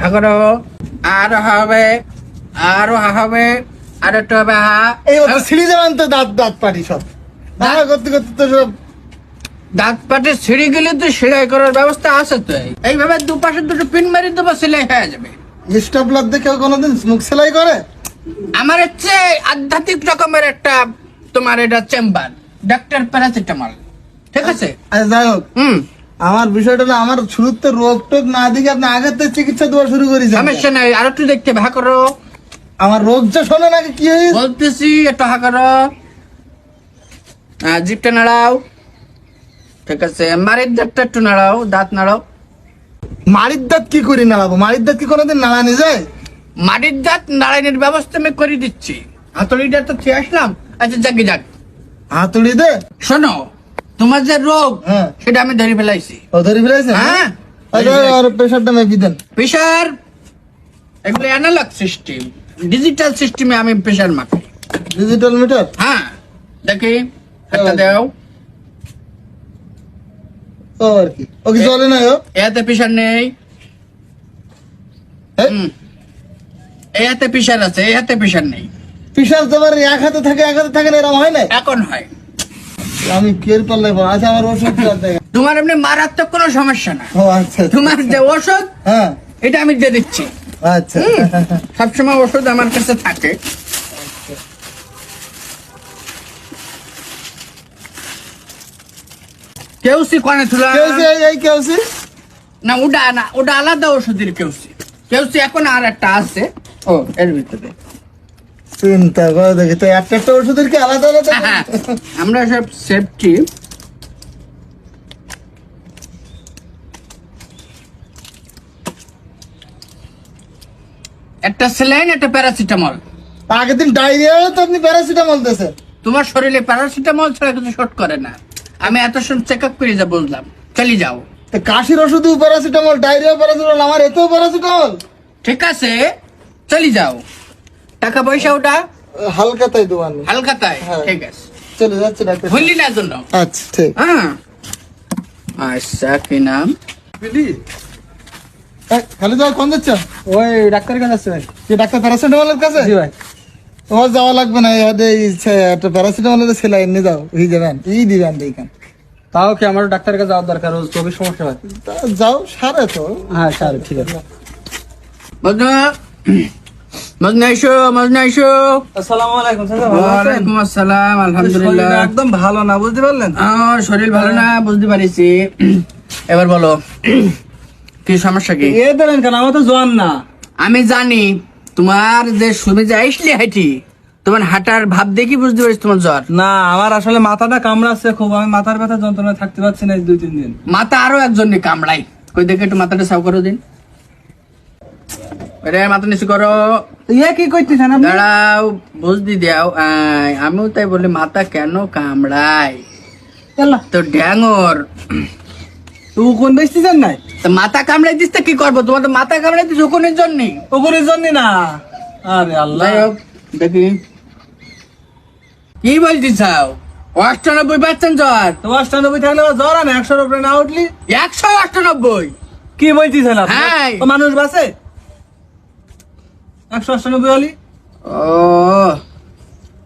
হা করো আরও হবে আরও হবে আর একটু হবে হা। এই ছিঁড়ে যাবেন তো দাঁত দাঁত পাটি সব। না করতে করতে তো সব দাঁত পাটে ছিঁড়ে গেলে তো সেলাই করার ব্যবস্থা আছে তো এইভাবে দুপাশে দুটো পিন মারি দেবো সেলাই হয়ে যাবে। স্টপ লাগ দেখে কোনোদিন মুখ সেলাই করে? আমার হচ্ছে আধ্যাত্মিক রকমের একটা তোমার এটা চেম্বার ডাক্তার প্যারাসিটামল। ঠিক আছে? আচ্ছা যাই হোক। হুম। আমার বিষয়টা হলো আমার শুরুতে রোগ টোগ না দিকে আপনি আগের থেকে চিকিৎসা দেওয়া শুরু করেছেন। সমস্যা নাই আর একটু দেখতে ভা করো। আমার রোগ যে শোনে নাকি কি হয়েছে? বলতেছি একটু হা করো। আহ, জিভটা নাড়াও। ঠিক আছে মারির দাঁতটা একটু নাড়াও দাঁত নাড়াও। মারির দাঁত কি করি নাড়াবো? মারির দাঁত কি কোনোদিন নাড়ানি যায়? মাটির দাঁত নারায়ণের ব্যবস্থা আমি করে দিচ্ছি। হাতুড়িটা তো খেয়ে আসলাম। আচ্ছা যাকে যাক। হাতুড়ি দে শোনো তোমার যে রোগ হ্যাঁ। সেটা আমি ধরে ফেলাইছি। ও ধরে হ্যাঁ। আচ্ছা আর প্রেশারটা মেপি দেন প্রেশার এগুলো অ্যানালগ সিস্টেম ডিজিটাল সিস্টেমে আমি প্রেশার মাপি। ডিজিটাল মিটার হ্যাঁ দেখি একটা দাও। ও আর কি। ও কি চলে না ও? এতে প্রেশার নেই। প্রেশার আছে এই হাতে প্রেশার নেই। প্রেশার তোমার এক হাতে থাকে এক হাতে থাকে না এরকম হয় না এখন হয়। আমি কের আচ্ছা আমার ওষুধ তোমার এমনি মারাত্মক কোনো সমস্যা না। ও আচ্ছা আচ্ছা। তোমার যে ওষুধ হ্যাঁ। এটা আমি দিয়ে দিচ্ছি। আচ্ছা। সবসময় ওষুধ আমার কাছে থাকে। কেউসি কনে তুলা? কেউছি এই কেউছি না ওটা না ওটা আলাদা ওষুধের কেউসি। কেউসি এখন আর একটা আছে। ও এর ভিতরে। চিন্তা করে দেখি তো একটা একটা ওষুধের কি আলাদা আলাদা হ্যাঁ, আমরা সব সেফটি একটা স্যালাইন একটা প্যারাসিটামল আগের দিন ডায়রিয়া তো আপনি প্যারাসিটামল দিয়েছেন। তোমার শরীরে প্যারাসিটামল ছাড়া কিছু শর্ট করে না। আমি এত সময় চেক আপ করে যা বললাম। চলে যাও। তো কাশির ওষুধও প্যারাসিটামল ডায়রিয়া প্যারাসিটামল আমার এতেও প্যারাসিটামল ঠিক আছে চলে যাও। টাকা পয়সা ওটা? হালকা তাই দোকান হালকাতায়? হ্যাঁ। ঠিক আছে। চলে যাচ্ছে ডাক্তার ভুললি না জন্য? আচ্ছা ঠিক। হ্যাঁ। আচ্ছা কি নাম? এই, খালি যাওয়া কোন যাচ্ছ? ওই ডাক্তারের কাছে আছে ভাই। কি ডাক্তার প্যারাসিটামলের কাছে? জি ভাই। তোমার যাওয়া লাগবে না এই হাতে একটা প্যারাসিটামলের সেলাই নিয়ে যাও এই যাবেন এই দিবেন এইখান। তাও কি আমার ডাক্তার কাছে যাওয়ার দরকার? ওর চোখের সমস্যা হয়। তা যাও সারে তো। হ্যাঁ স্যার ঠিক আছে। মজনু মজনু আইসো মজনু আইসো আসসালামু আলাইকুম স্যার ওয়ালাইকুম আসসালাম আলহামদুলিল্লাহ। একদম ভালো না বুঝতে পারলেন? আমার শরীর ভালো না বুঝতে পারিছি। এবার বলো কি সমস্যা কি? এ ধরেন কেন আমার তো জোয়ান না। আমি জানি তোমার যে তুমি যে আইসলি হাইটি তোমার হাঁটার ভাব দেখি বুঝতে পারিস তোমার জ্বর। না আমার আসলে মাথাটা কামড়াচ্ছে খুব আমি মাথার ব্যথা যন্ত্রণা থাকতে পারছি না দুই তিন দিন। মাথা আরও একজন কামড়াই কই দেখে একটু মাথাটা সাফ করে দিন। রে মাথা নিচু করো। ইয়ে কি করতেছেন আপনি? দাঁড়াও বুঝদি দাও আমিও তাই বলি মাথা কেন কামড়াই তো ড্যাঙর। তুই কোন বেচতেছেন নাই? তো মাথা কামড়াই দিস কি করব? তোমার তো মাথা কামড়াই দিস ওখানের জন্য। ওপরের জন্য না? আরে আল্লাহ। দেখি। কি বলছিস চাও অষ্টানব্বই পার্সেন্ট জ্বর। তো অষ্টানব্বই থাকলে জ্বর একশোর উপরে না উঠলি? একশো অষ্টানব্বই। কি হ্যাঁ। মানুষ বাসে একশো ও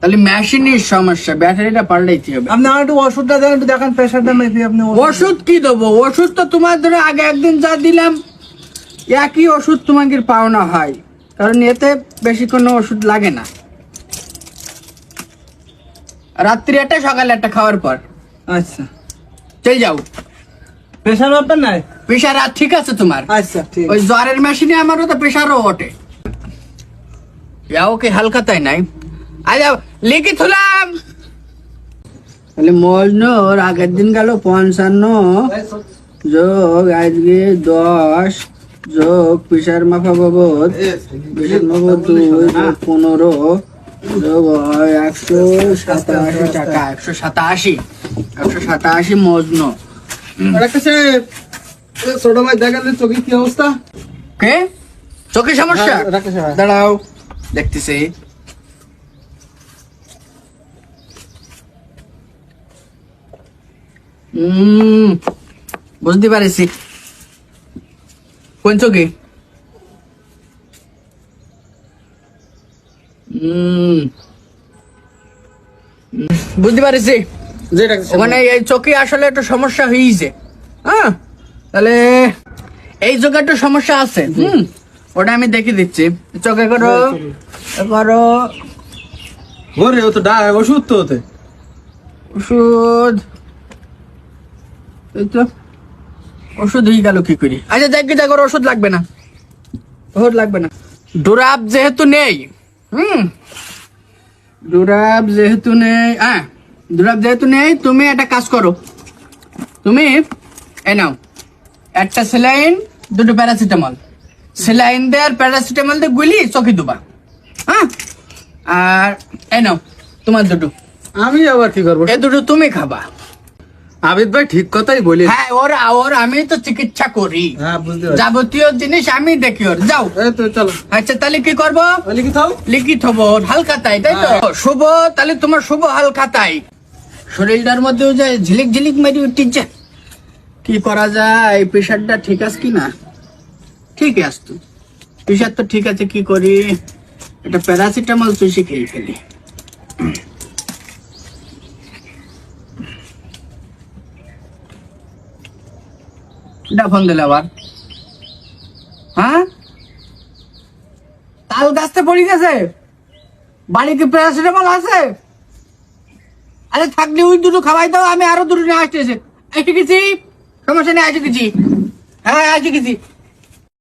তাহলে মেশিনের সমস্যা ব্যাটারিটা পাল্টাইতে হবে। আপনি আমার একটু ওষুধটা দেন একটু দেখান প্রেশারটা মেপি আপনি ওষুধ- কি দেবো? ওষুধ তো তোমার ধরো আগে একদিন যা দিলাম একই ওষুধ তোমাকে পাওনা হয় কারণ এতে বেশি কোনো ওষুধ লাগে না। রাত্রি একটা সকালে একটা খাওয়ার পর। আচ্ছা। চল যাও। প্রেশার মাপবেন নাই? প্রেশার আর ঠিক আছে তোমার। আচ্ছা ঠিক ওই জ্বরের মেশিনে আমারও তো প্রেশারও ওঠে যাও কি হালকা তাই নাই আচ্ছা লিখি থুলাম। তাহলে মজনুর আগের দিন গেল পঞ্চান্ন। যোগ আজকে দশ। যোগ প্রেশার মাফা বাবদ প্রেশার মাপা দুই যোগ পনেরো। যোগ হয় একশো সাতাশি টাকা একশো সাতাশি। একশো সাতাশি মজনু। ছোট ভাই দেখেন যে চোখের কি অবস্থা। কে? চোখের সমস্যা? হ্যাঁ, দাঁড়াও। দেখতেছি। বুঝতে পারিস কোন চোখে বুঝতে পারিস মানে এই চোখে আসলে একটা সমস্যা হয়েছে হ্যাঁ? তাহলে এই চোখে একটা সমস্যা আছে হম? ওটা আমি দেখে দিচ্ছি। চোখে করো করো। ওরে ও তো ডা ওষুধ তো ওতে। ওষুধ। এই তো। ওষুধ হয়ে গেল কি করি? আচ্ছা দেখ দেখো ওষুধ লাগবে না। ওষুধ লাগবে না। ডোরাব যেহেতু নেই হুম? ডোরাব যেহেতু নেই হ্যাঁ ডোরাব যেহেতু নেই তুমি একটা কাজ করো। তুমি এ নাও একটা স্যালাইন দুটো প্যারাসিটামল। স্যালাইন দিয়ে আর প্যারাসিটামল দিয়ে গুলি চোখে দুবা। হ্যাঁ? আর এই নাও তোমার দুটো। আমি আবার কি করব? এ দুটো তুমি খাবা। আবিদ ভাই ঠিক কথাই বলি হ্যাঁ ওর ওর আমি তো চিকিৎসা করি। হ্যাঁ যাবতীয় জিনিস আমি দেখি ওর। যাও। চলো। আচ্ছা তাহলে কি করব? থাও লিখিত হব ওর হালখাতায় তাই তো? শুভ তাহলে তোমার শুভ হালখাতায় শরীরটার মধ্যেও যে ঝিলিক ঝিলিক মারি উঠিছে। কি করা যায়? প্রেশারটা ঠিক আছে কি না ঠিক আছে তো প্রেশার তো ঠিক আছে, কি করি? এটা প্যারাসিটামল চুষি খেয়ে ফেলি। আবার। হ্যাঁ? তাল গাছতে পড়ে গেছে। বাড়িতে প্যারাসিটামল আছে? আরে থাকলে ওই দুটো খাওয়াই দাও, আমি আরও দুটো নিয়ে আসতেছি এসে। গেছি সমস্যা নেই এসে গেছি হ্যাঁ এসে গেছি